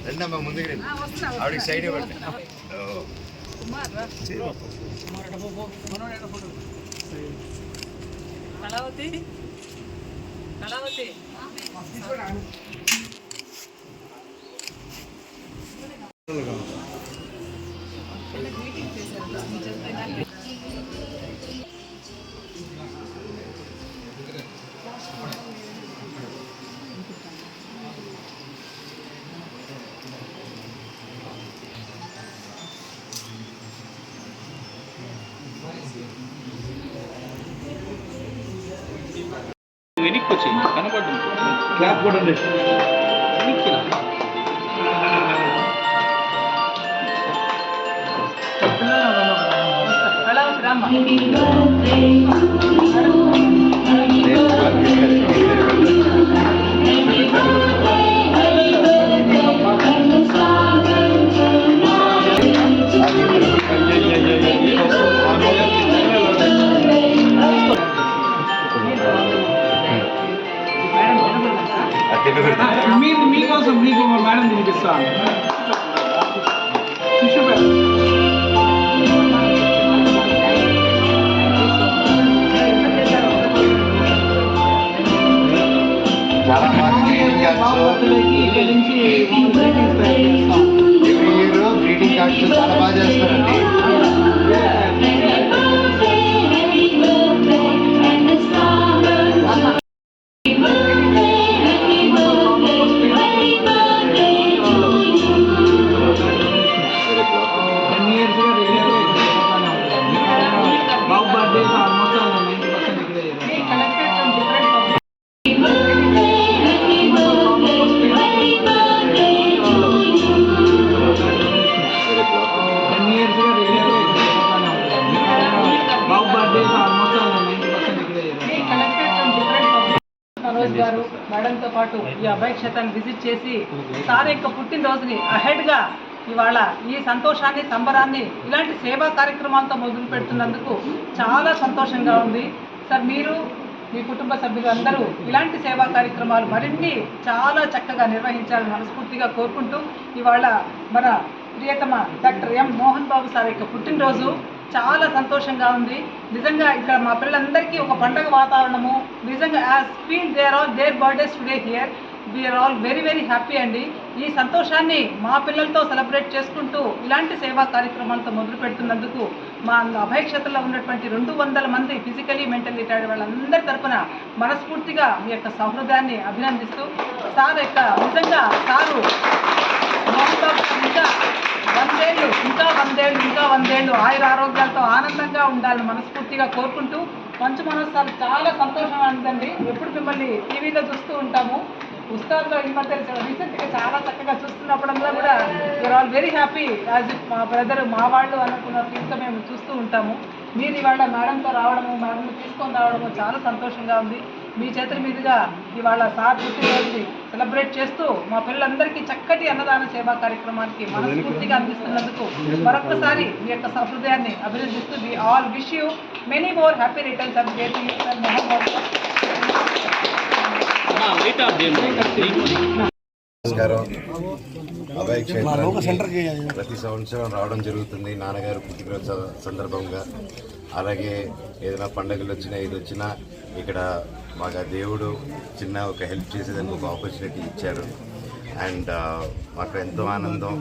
రెండమ్మా ముందుకు రండి ఆవిడకి సైడ్ ఇవ్వండి ఓ. కళావతి కళావతి వెనక్కి వచ్చి కనపడ్డం క్లాప్ కూడా వెనక్కి రా. కళావతి రామ్మ అది começar. Deixa eu ver. Saroj గారు మేడంతో పాటు ఈ అభయ క్షేత్రాన్ని విజిట్ చేసి సార్ యొక్క పుట్టినరోజుని అహెడ్గా ఇవాళ ఈ సంతోషాన్ని సంబరాన్ని ఇలాంటి సేవా కార్యక్రమాలతో మొదలు పెడుతున్నందుకు చాలా సంతోషంగా ఉంది. సార్ మీరు మీ కుటుంబ సభ్యులు అందరూ ఇలాంటి సేవా కార్యక్రమాలు మరిన్ని చాలా చక్కగా నిర్వహించాలని మనస్ఫూర్తిగా కోరుకుంటూ ఇవాళ మన ప్రియతమ doctor M Mohan Babu sir యొక్క పుట్టినరోజు చాలా సంతోషంగా ఉంది. నిజంగా ఇక్కడ మా పిల్లలందరికీ ఒక పండగ వాతావరణము. నిజంగా as feel there all their birthdays today here we're all very very happy అండి. ఈ సంతోషాన్ని మా పిల్లలతో సెలబ్రేట్ చేసుకుంటూ ఇలాంటి సేవా కార్యక్రమాలతో మొదలు పెడుతున్నందుకు మా అభయ క్షేత్రంలో ఉన్నటువంటి రెండు వందల మంది ఫిజికలీ మెంటల్ రిటైర్డ్ వాళ్ళందరి తరఫున మనస్ఫూర్తిగా మీ యొక్క సహృదయాన్ని అభినందిస్తూ సార్ యొక్క నిజంగా సారు వందేళ్ళు ఇంకా వందేళ్ళు. ఆయుర ఆరోగ్యాలతో ఆనందంగా ఉండాలని మనస్ఫూర్తిగా కోరుకుంటూ మంచు మనోజ్ చాలా సంతోషం ఉందండి. ఎప్పుడు మిమ్మల్ని టీవీలో చూస్తూ ఉంటాము. పుస్తకాల్లో ఈ మధ్య రీసెంట్గా చాలా చక్కగా చూస్తున్నప్పుడల్లా కూడా you're all very happy as if మా బ్రదర్ మా వాళ్ళు అనుకున్న ఫీల్తో మేము చూస్తూ ఉంటాము. మీరు ఇవాళ మేడంతో రావడము మేడంని తీసుకొని రావడము చాలా సంతోషంగా ఉంది. మీ చేతుల మీదుగా ఇవాళ సార్ పుట్టినరోజుని సెలబ్రేట్ చేస్తూ మా పిల్లలందరికీ చక్కటి అన్నదాన సేవా కార్యక్రమానికి మనస్ఫూర్తిగా అందిస్తున్నందుకు మరొకసారి మీ యొక్క సహృదయాన్ని అభినందిస్తూ we all wish you many more happy returns of day to sir Mohan నమస్కారం. అభయ క్షేత్రానికి ప్రతి సంవత్సరం రావడం జరుగుతుంది. నాన్నగారు పుట్టినరోజు సందర్భంగా. అలాగే ఏదైనా పండుగలు వచ్చినా ఇది వచ్చినా ఇక్కడ మాకు దేవుడు చిన్న ఒక హెల్ప్ చేసేదానికి ఒక ఆపర్చునిటీ ఇచ్చారు. అండ్ మాకు ఎంతో ఆనందం.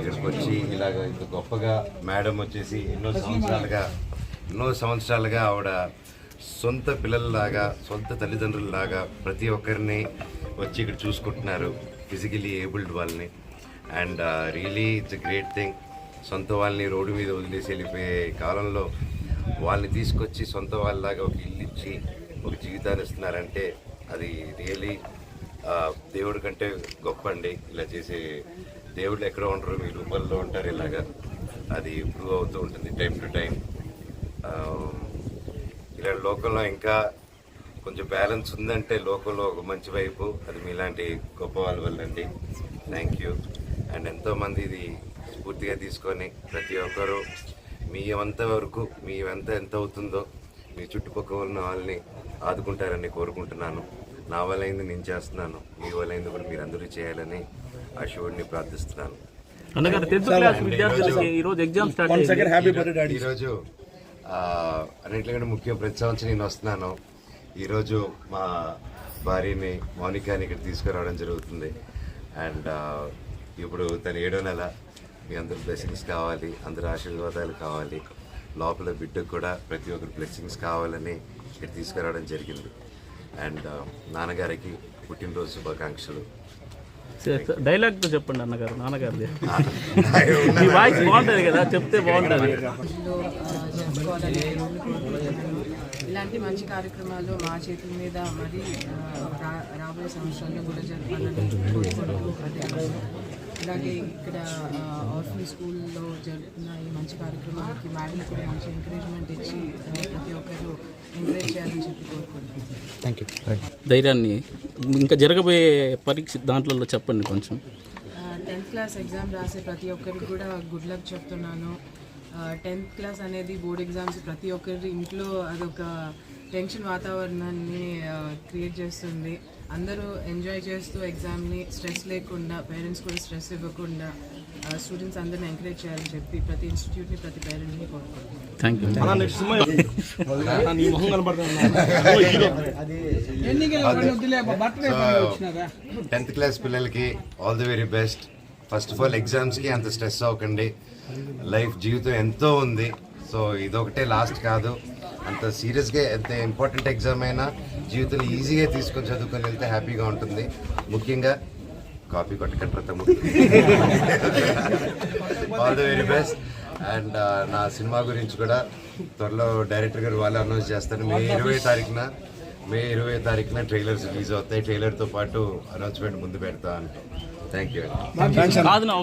ఇక్కడికి వచ్చి ఇలాగ ఇంత గొప్పగా మేడం వచ్చేసి ఎన్నో సంవత్సరాలుగా ఎన్నో సంవత్సరాలుగా ఆవిడ సొంత పిల్లల్లాగా సొంత తల్లిదండ్రులలాగా ప్రతి ఒక్కరిని వచ్చి ఇక్కడ చూసుకుంటున్నారు. ఫిజికలీ ఏబుల్డ్ వాళ్ళని. And really it's great thing సొంత వాళ్ళని రోడ్డు మీద వదిలేసి వెళ్ళిపోయే కాలంలో వాళ్ళని తీసుకొచ్చి సొంత వాళ్ళలాగా ఒక ఇల్లు ఇచ్చి ఒక జీవితాన్ని ఇస్తున్నారంటే అది రియలీ uh, దేవుడి కంటే గొప్ప అండి ఇలా చేసే దేవుళ్ళు ఎక్కడ ఉంటారు మీ రూపాల్లో ఉంటారు ఇలాగా. అది ఇంప్రూవ్ అవుతూ ఉంటుంది టైం టు టైం. Um, ఇలా లోకంలో ఇంకా కొంచెం బ్యాలెన్స్ ఉందంటే లోకంలో ఒక మంచి వైపు. అది మీలాంటి గొప్ప వాళ్ళ వల్ల అండి థ్యాంక్ యూ అండ్ ఎంతోమంది ఇది స్ఫూర్తిగా తీసుకొని ప్రతి ఒక్కరూ మీ వంత వరకు మీ వంత ఎంత అవుతుందో మీ చుట్టుపక్కల ఉన్న వాళ్ళని ఆదుకుంటారని కోరుకుంటున్నాను. నా వల్ల అయింది నేను చేస్తున్నాను. మీ వల్ల అయింది కూడా మీరు అందరూ చేయాలని ఆ శివుడిని ప్రార్థిస్తున్నాను. అన్నగారు టెన్త్ క్లాస్ విద్యార్థులకి ఈ రోజు ఎగ్జామ్ స్టార్ట్ అయింది. ఈరోజు అన్నింటికంటే ముఖ్యం ప్రతి సంవత్సరం నేను వస్తున్నాను. ఈరోజు మా భార్యని మౌనికాని ఇక్కడ తీసుకురావడం జరుగుతుంది. అండ్ ఇప్పుడు తను ఏడో నెల మీ అందరు బ్లెస్సింగ్స్ కావాలి అందరు ఆశీర్వాదాలు కావాలి. లోపల బిడ్డకు కూడా ప్రతి ఒక్కరు బ్లెస్సింగ్స్ కావాలని ఇక్కడ తీసుకురావడం జరిగింది. అండ్ నాన్నగారికి పుట్టినరోజు శుభాకాంక్షలు. డైలాగ్తో చెప్పండి అన్నగారు వాయిస్ బాగుంటది కదా చెప్తే బాగుంటది. ఇలాంటి మంచి కార్యక్రమాలు మా చేతుల మీద మరి రాబోయే సంవత్సరాల్లో కూడా జరపాలని కోరుకుంటూ అదే అలాగే ఇక్కడ ఆర్ఫన్ స్కూల్లో జరుపుతున్న ఈ మంచి కార్యక్రమానికి మేడం కూడా మంచి ఎంకరేజ్మెంట్ ఇచ్చి ప్రతి ఒక్కరూ ఎంకరేజ్ చేయాలని చెప్పి కోరుకుంటున్నాను ధైర్యాన్ని ఇంకా జరగబోయే పరీక్ష దాంట్లో చెప్పండి కొంచెం. టెన్త్ క్లాస్ ఎగ్జామ్ రాసే ప్రతి ఒక్కరికి కూడా గుడ్ లక్ చెప్తున్నాను. టెన్త్ క్లాస్ అనేది బోర్డ్ ఎగ్జామ్స్ ప్రతి ఒక్కరి ఇంట్లో అదొక టెన్షన్ వాతావరణాన్ని క్రియేట్ చేస్తుంది. అందరూ ఎంజాయ్ చేస్తూ ఎగ్జామ్ని స్ట్రెస్ లేకుండా పేరెంట్స్ కూడా స్ట్రెస్ ఇవ్వకుండా స్టూడెంట్స్ అందరిని ఎంకరేజ్ చేయాలని చెప్పి ప్రతి ఇన్స్టిట్యూట్ని ప్రతి పేరెంట్ని కోరుకుంటున్నాను. థ్యాంక్ యూ టెన్త్ క్లాస్ పిల్లలకి all the very best first of all ఎగ్జామ్స్కి అంత స్ట్రెస్ అవ్వకండి. లైఫ్ జీవితం ఎంతో ఉంది. సో ఇదొకటే లాస్ట్ కాదు. అంత సీరియస్గా ఎంత ఇంపార్టెంట్ ఎగ్జామ్ అయినా జీవితంలో ఈజీగా తీసుకొని చదువుకొని వెళ్తే హ్యాపీగా ఉంటుంది. ముఖ్యంగా కాపీ కొట్టకంటారు తమ్ముడు all the very best and నా సినిమా గురించి కూడా త్వరలో డైరెక్టర్ గారు వాళ్ళు అనౌన్స్ చేస్తారు. మే ఇరవై తారీఖున మే ఇరవై తారీఖున ట్రైలర్స్ రిలీజ్ అవుతాయి. ట్రైలర్తో పాటు అనౌన్స్మెంట్ ముందు పెడతా అంటే థ్యాంక్ యూ కాదు నా